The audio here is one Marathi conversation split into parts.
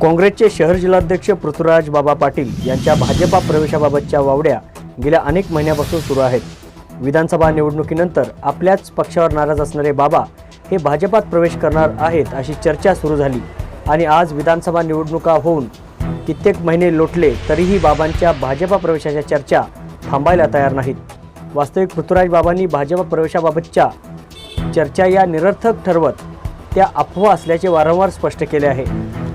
काँग्रेसचे शहर जिल्हाध्यक्ष पृथ्वीराज बाबा पाटील यांच्या भाजपा प्रवेशाबाबतच्या वावड्या गेल्या अनेक महिन्यापासून सुरू आहेत. विधानसभा निवडणुकीनंतर आपल्याच पक्षावर नाराज असणारे बाबा हे भाजपात प्रवेश करणार आहेत अशी चर्चा सुरू झाली आणि आज विधानसभा निवडणुका होऊन कित्येक महिने लोटले तरीही बाबांच्या भाजपा प्रवेशाच्या चर्चा थांबायला तयार नाहीत. वास्तविक पृथ्वीराज बाबांनी भाजपा प्रवेशाबाबतच्या चर्चा या निरर्थक ठरवत त्या अफवा असल्याचे वारंवार स्पष्ट केले आहे.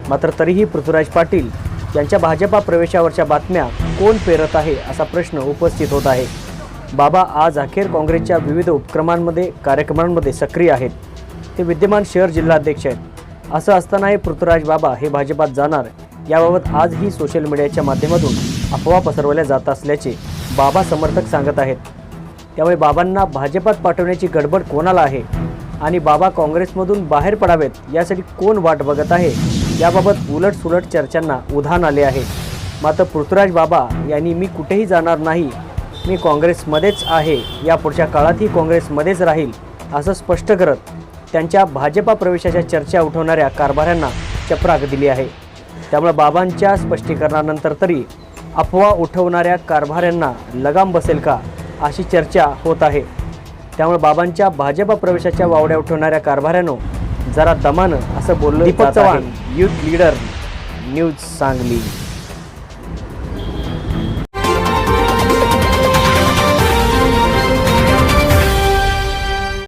मात्र तरीही पृथ्वीराज पाटील यांच्या भाजपा प्रवेशावरच्या बातम्या कोण पेरत आहे असा प्रश्न उपस्थित होत आहे. बाबा आज अखेर काँग्रेसच्या विविध उपक्रमांमध्ये कार्यक्रमांमध्ये सक्रिय आहेत. ते विद्यमान शहर जिल्हाध्यक्ष आहेत. असं असतानाही पृथ्वीराज बाबा हे भाजपात जाणार याबाबत आजही सोशल मीडियाच्या माध्यमातून अफवा पसरवल्या जात असल्याचे बाबा समर्थक सांगत आहेत. त्यामुळे बाबांना भाजपात पाठवण्याची गडबड कोणाला आहे? आणि बाबा काँग्रेसमधून बाहेर पडावेत यासाठी कोण वाट बघत आहे? याबाबत उलटसुलट चर्चांना उधाण आले आहे. मात्र पृथ्वीराज बाबा यांनी मी कुठेही जाणार नाही मी काँग्रेसमध्येच आहे या पुढच्या काळातही काँग्रेसमध्येच राहील असं स्पष्ट करत त्यांच्या भाजपा प्रवेशाच्या चर्चा उठवणाऱ्या कारभाऱ्यांना चपराक दिली आहे. त्यामुळे बाबांच्या स्पष्टीकरणानंतर तरी अफवा उठवणाऱ्या कारभाऱ्यांना लगाम बसेल का अशी चर्चा होत आहे. त्यामुळे बाबांच्या भाजपा प्रवेशाच्या वावड्या उठवणाऱ्या कारभाऱ्यांनो जरा दमानं असं बोललं Deepak Chavan. Youth leader news Sangli.